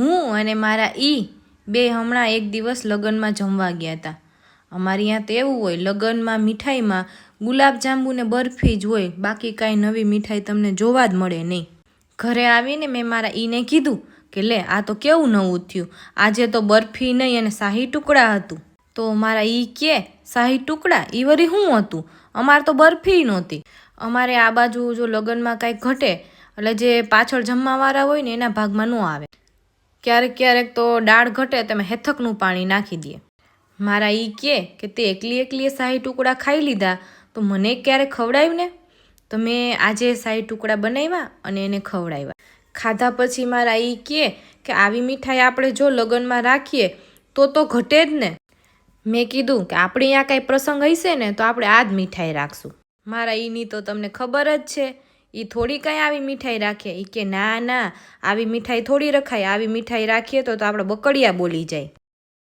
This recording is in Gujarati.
હું અને મારા ઈ બે હમણાં એક દિવસ લગ્નમાં જમવા ગયા હતા અમારી ત્યાં તો એવું હોય, લગ્નમાં મીઠાઈમાં ગુલાબજાંબુ ને બરફી જ હોય, બાકી કાંઈ નવી મીઠાઈ તમને જોવા જ મળે નહીં. ઘરે આવીને મેં મારા ઈને કીધું કે લે, આ તો કેવું નવું થયું? આજે તો બરફી નહીં અને શાહી ટુકડા હતું. તો મારા ઈ કે, શાહી ટુકડા? ઈ વળી શું હતું? અમારે તો બરફી નહોતી. અમારે આ બાજુ જો લગ્નમાં કાંઈક ઘટે, એટલે જે પાછળ જમવાવાળા હોય ને એના ભાગમાં ન આવે. ક્યારેક ક્યારેક તો દાળ ઘટે તમે હેથકનું પાણી નાખી દે મારા એ કહે કે તે એકલી એકલી શાહી ટુકડા ખાઈ લીધા, તો મને ક્યારેક ખવડાવ્યું ને? તો મેં આજે શાહી ટુકડા બનાવ્યા અને એને ખવડાવ્યા. ખાધા પછી મારા એ કહે કે આવી મીઠાઈ આપણે જો લગ્નમાં રાખીએ, તો તો ઘટે જ ને. મેં કીધું કે આપણે અહીંયા કાંઈ પ્રસંગ હશે ને, તો આપણે આ જ મીઠાઈ રાખશું. મારા ઈની તો તમને ખબર જ છે. એ થોડી કાંઈ આવી મીઠાઈ રાખીએ એ કે ના ના, આવી મીઠાઈ થોડી રખાય. આવી મીઠાઈ રાખીએ તો તો આપણે બકડિયા બોલી જાય.